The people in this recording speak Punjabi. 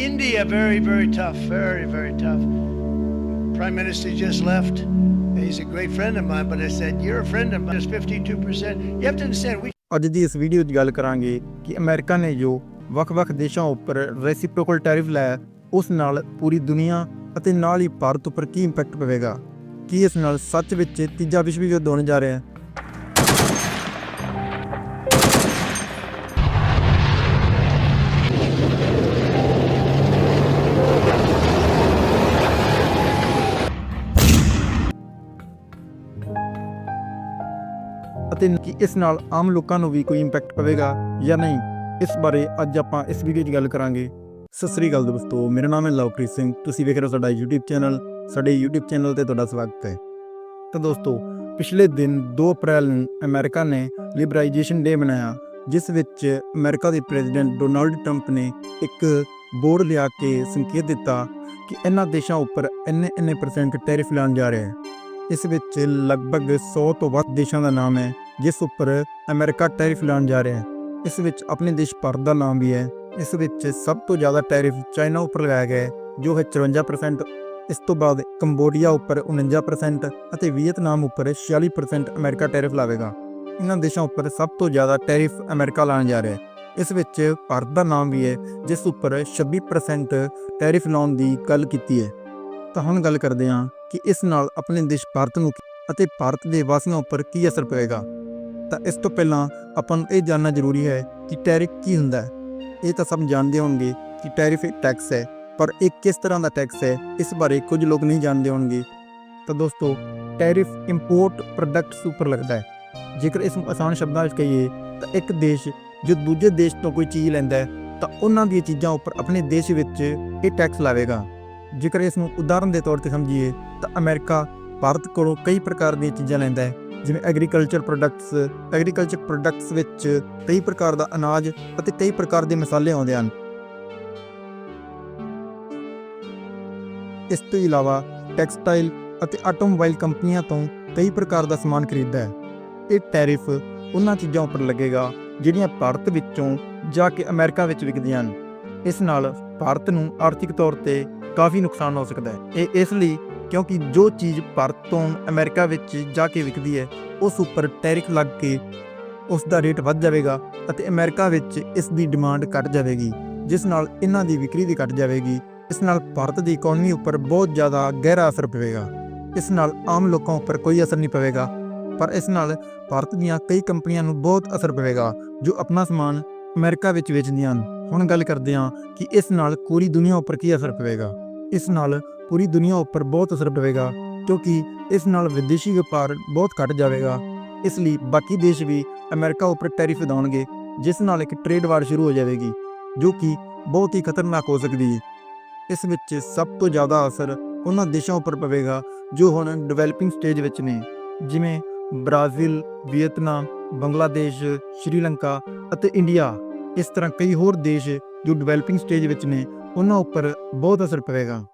India, very, very tough, very, very tough. Prime Minister just left. He's a great friend of mine, but I said, You're a friend of mine. It's 52%. You have to understand, we ਅੱਜ ਦੀ ਇਸ ਵੀਡੀਓ 'ਚ ਗੱਲ ਕਰਾਂਗੇ ਕਿ ਅਮਰੀਕਾ ਨੇ ਜੋ ਵੱਖ-ਵੱਖ ਦੇਸ਼ਾਂ ਉੱਪਰ ਰੈਸਿਪਰੋਕਲ ਟੈਰਿਫ ਲਾਇਆ ਉਸ ਨਾਲ ਪੂਰੀ ਦੁਨੀਆ ਅਤੇ ਨਾਲ ਹੀ ਭਾਰਤ ਉੱਪਰ ਕੀ ਇੰਪੈਕਟ ਪਵੇਗਾ ਕੀ ਇਸ ਨਾਲ ਸੱਚ ਵਿੱਚ ਤੀਜਾ ਵਿਸ਼ਵ ਯੁੱਧ ਹੋਣ ਜਾ ਰਿਹਾ ਹੈ ਅਤੇ ਕਿ ਇਸ ਨਾਲ ਆਮ ਲੋਕਾਂ ਨੂੰ ਵੀ ਕੋਈ ਇੰਪੈਕਟ ਪਵੇਗਾ ਜਾਂ ਨਹੀਂ, ਇਸ ਬਾਰੇ ਅੱਜ ਆਪਾਂ ਇਸ ਵੀਡੀਓ 'ਚ ਗੱਲ ਕਰਾਂਗੇ। ਸਤਿ ਸ੍ਰੀ ਅਕਾਲ ਦੋਸਤੋ, ਮੇਰਾ ਨਾਮ ਹੈ ਲਵਪ੍ਰੀਤ ਸਿੰਘ, ਤੁਸੀਂ ਵੇਖ ਰਹੇ ਹੋ ਸਾਡਾ YouTube ਚੈਨਲ ਸਾਡੇ YouTube ਚੈਨਲ ਤੇ ਤੁਹਾਡਾ ਸਵਾਗਤ ਹੈ। ਤਾਂ ਦੋਸਤੋ, ਪਿਛਲੇ ਦਿਨ 2 ਅਪ੍ਰੈਲ ਨੂੰ ਅਮਰੀਕਾ ਨੇ ਲਿਬਰਾਈਜੇਸ਼ਨ ਡੇ ਮਨਾਇਆ, ਜਿਸ ਵਿੱਚ ਅਮਰੀਕਾ ਦੇ ਪ੍ਰੈਜ਼ੀਡੈਂਟ ਡੋਨਾਲਡ ਟਰੰਪ ਨੇ ਇੱਕ ਬੋਰਡ ਲਿਆ ਕੇ ਸੰਕੇਤ ਦਿੱਤਾ ਕਿ ਇਹਨਾਂ ਦੇਸ਼ਾਂ ਉੱਪਰ ਇੰਨੇ ਇੰਨੇ ਪਰਸੈਂਟ ਟੈਰਿਫ ਲਾਉਣ ਜਾ ਰਿਹਾ ਹੈ। ਇਸ ਵਿੱਚ ਲਗਭਗ 100 ਤੋਂ ਵੱਧ ਦੇਸ਼ਾਂ ਦਾ ਨਾਮ ਹੈ, ਜਿਸ ਉੱਪਰ ਅਮਰੀਕਾ ਟੈਰਿਫ ਲਾਉਣ ਜਾ ਰਿਹਾ ਹੈ। ਇਸ ਵਿੱਚ ਆਪਣੇ ਦੇਸ਼ ਭਾਰਤ ਦਾ ਨਾਮ ਵੀ ਹੈ। ਇਸ ਵਿੱਚ ਸਭ ਤੋਂ ਜ਼ਿਆਦਾ ਟੈਰਿਫ ਚਾਈਨਾ ਉੱਪਰ ਲਗਾਇਆ ਗਿਆ ਹੈ, ਜੋ ਹੈ 54% ਇਸ ਤੋਂ ਬਾਅਦ ਕੰਬੋਡੀਆ ਉੱਪਰ 49% ਅਤੇ ਵੀਅਤਨਾਮ ਉੱਪਰ 46% ਅਮਰੀਕਾ ਟੈਰਿਫ ਲਾਵੇਗਾ। ਇਹਨਾਂ ਦੇਸ਼ਾਂ ਉੱਪਰ ਸਭ ਤੋਂ ਜ਼ਿਆਦਾ ਟੈਰਿਫ ਅਮਰੀਕਾ ਲਾਉਣ ਜਾ ਰਿਹਾ ਹੈ। ਇਸ ਵਿੱਚ ਭਾਰਤ ਦਾ ਨਾਮ ਵੀ ਹੈ, ਜਿਸ ਉੱਪਰ 26% ਟੈਰਿਫ ਲਾਉਣ ਦੀ ਗੱਲ ਕੀਤੀ ਹੈ। ਤਾਂ ਹੁਣ ਗੱਲ ਕਰਦੇ ਹਾਂ ਕਿ ਇਸ ਨਾਲ ਆਪਣੇ ਦੇਸ਼ ਭਾਰਤ ਨੂੰ ਅਤੇ ਭਾਰਤ ਦੇ ਵਾਸੀਆਂ ਉੱਪਰ ਕੀ ਅਸਰ ਪਵੇਗਾ? ਤਾਂ ਇਸ ਤੋਂ ਪਹਿਲਾਂ ਆਪਾਂ ਨੂੰ ਇਹ ਜਾਣਨਾ ਜ਼ਰੂਰੀ ਹੈ ਕਿ ਟੈਰਿਫ ਕੀ ਹੁੰਦਾ ਹੈ। ਇਹ ਤਾਂ ਸਭ ਜਾਣਦੇ ਹੋਣਗੇ ਕਿ ਟੈਰਿਫ ਇੱਕ ਟੈਕਸ ਹੈ, ਪਰ ਇਹ ਕਿਸ ਤਰ੍ਹਾਂ ਦਾ ਟੈਕਸ ਹੈ, ਇਸ ਬਾਰੇ ਕੁਝ ਲੋਕ ਨਹੀਂ ਜਾਣਦੇ ਹੋਣਗੇ। ਤਾਂ ਦੋਸਤੋ, ਟੈਰਿਫ ਇੰਪੋਰਟ ਪ੍ਰੋਡਕਟਸ ਉੱਪਰ ਲੱਗਦਾ ਹੈ। ਜੇਕਰ ਇਸ ਨੂੰ ਆਸਾਨ ਸ਼ਬਦਾਂ ਵਿੱਚ ਕਹੀਏ, ਤਾਂ ਇੱਕ ਦੇਸ਼ ਜੋ ਦੂਜੇ ਦੇਸ਼ ਤੋਂ ਕੋਈ ਚੀਜ਼ ਲੈਂਦਾ ਹੈ, ਤਾਂ ਉਹਨਾਂ ਦੀਆਂ ਚੀਜ਼ਾਂ ਉੱਪਰ ਆਪਣੇ ਦੇਸ਼ ਵਿੱਚ ਇਹ ਟੈਕਸ ਲਾਵੇਗਾ। ਜੇਕਰ ਇਸ ਨੂੰ ਉਦਾਹਰਨ ਦੇ ਤੌਰ ਤੇ ਸਮਝੀਏ ਤਾਂ ਅਮਰੀਕਾ ਭਾਰਤ ਕੋਲੋਂ ਕਈ ਪ੍ਰਕਾਰ ਦੀਆਂ ਚੀਜ਼ਾਂ ਲੈਂਦਾ ਹੈ, ਜਿਵੇਂ ਐਗਰੀਕਲਚਰ ਪ੍ਰੋਡਕਟਸ ਐਗਰੀਕਲਚਰ ਪ੍ਰੋਡਕਟਸ ਵਿੱਚ ਕਈ ਪ੍ਰਕਾਰ ਦਾ ਅਨਾਜ ਅਤੇ ਕਈ ਪ੍ਰਕਾਰ ਦੇ ਮਸਾਲੇ ਆਉਂਦੇ ਹਨ। ਇਸ ਤੋਂ ਇਲਾਵਾ ਟੈਕਸਟਾਈਲ ਅਤੇ ਆਟੋਮੋਬਾਈਲ ਕੰਪਨੀਆਂ ਤੋਂ ਕਈ ਪ੍ਰਕਾਰ ਦਾ ਸਮਾਨ ਖਰੀਦਦਾ ਹੈ। ਇਹ ਟੈਰਿਫ ਉਹਨਾਂ ਚੀਜ਼ਾਂ ਉੱਪਰ ਲੱਗੇਗਾ ਜਿਹੜੀਆਂ ਭਾਰਤ ਵਿੱਚੋਂ ਜਾ ਕੇ ਅਮਰੀਕਾ ਵਿੱਚ ਵਿਕਦੀਆਂ ਹਨ। ਇਸ ਨਾਲ ਭਾਰਤ ਨੂੰ ਆਰਥਿਕ ਤੌਰ ਤੇ ਕਾਫੀ ਨੁਕਸਾਨ ਹੋ ਸਕਦਾ ਹੈ। ਇਹ ਇਸ ਲਈ ਕਿਉਂਕਿ ਜੋ ਚੀਜ਼ ਭਾਰਤ ਤੋਂ ਅਮਰੀਕਾ ਵਿੱਚ ਜਾ ਕੇ ਵਿਕਦੀ ਹੈ, ਉਸ ਉੱਪਰ ਟੈਰਿਫ ਲੱਗ ਕੇ ਉਸ ਦਾ ਰੇਟ ਵੱਧ ਜਾਵੇਗਾ ਅਤੇ ਅਮਰੀਕਾ ਵਿੱਚ ਇਸ ਦੀ ਡਿਮਾਂਡ ਘਟ ਜਾਵੇਗੀ, ਜਿਸ ਨਾਲ ਇਹਨਾਂ ਦੀ ਵਿਕਰੀ ਵੀ ਘਟ ਜਾਵੇਗੀ। ਇਸ ਨਾਲ ਭਾਰਤ ਦੀ ਇਕਨੋਮੀ ਉੱਪਰ ਬਹੁਤ ਜ਼ਿਆਦਾ ਗਹਿਰਾ ਅਸਰ ਪਵੇਗਾ। ਇਸ ਨਾਲ ਆਮ ਲੋਕਾਂ ਉੱਪਰ ਕੋਈ ਅਸਰ ਨਹੀਂ ਪਵੇਗਾ, ਪਰ ਇਸ ਨਾਲ ਭਾਰਤ ਦੀਆਂ ਕਈ ਕੰਪਨੀਆਂ ਨੂੰ ਬਹੁਤ ਅਸਰ ਪਵੇਗਾ ਜੋ ਆਪਣਾ ਸਮਾਨ ਅਮਰੀਕਾ ਵਿੱਚ ਵੇਚਦੀਆਂ ਹਨ। ਹੁਣ ਗੱਲ ਕਰਦੇ ਹਾਂ ਕਿ ਇਸ ਨਾਲ ਪੂਰੀ ਦੁਨੀਆ ਉੱਪਰ ਕੀ ਅਸਰ ਪਵੇਗਾ। ਇਸ ਨਾਲ ਪੂਰੀ ਦੁਨੀਆ ਉੱਪਰ ਬਹੁਤ ਅਸਰ ਪਵੇਗਾ, ਕਿਉਂਕਿ ਇਸ ਨਾਲ ਵਿਦੇਸ਼ੀ ਵਪਾਰ ਬਹੁਤ ਘਟ ਜਾਵੇਗਾ। ਇਸ ਲਈ ਬਾਕੀ ਦੇਸ਼ ਵੀ ਅਮਰੀਕਾ ਉੱਪਰ ਟੈਰਿਫ ਵਧਾਉਣਗੇ ਜਿਸ ਨਾਲ ਇੱਕ ਟ੍ਰੇਡ ਵਾਰ ਸ਼ੁਰੂ ਹੋ ਜਾਵੇਗੀ, ਜੋ ਕਿ ਬਹੁਤ ਹੀ ਖਤਰਨਾਕ ਹੋ ਸਕਦੀ ਹੈ। ਇਸ ਵਿੱਚ ਸਭ ਤੋਂ ਜ਼ਿਆਦਾ ਅਸਰ ਉਹਨਾਂ ਦੇਸ਼ਾਂ ਉੱਪਰ ਪਵੇਗਾ, ਜੋ ਹੁਣ ਡਿਵੈਲਪਿੰਗ ਸਟੇਜ ਵਿੱਚ ਨੇ, ਜਿਵੇਂ ਬ੍ਰਾਜ਼ੀਲ, ਵੀਅਤਨਾਮ, ਬੰਗਲਾਦੇਸ਼, ਸ਼੍ਰੀਲੰਕਾ ਅਤੇ ਇੰਡੀਆ। ਇਸ ਤਰ੍ਹਾਂ ਕਈ ਹੋਰ ਦੇਸ਼ ਜੋ ਡਿਵੈਲਪਿੰਗ ਸਟੇਜ ਵਿੱਚ ਨੇ, ਉਹਨਾਂ ਉੱਪਰ ਬਹੁਤ ਅਸਰ ਪਵੇਗਾ।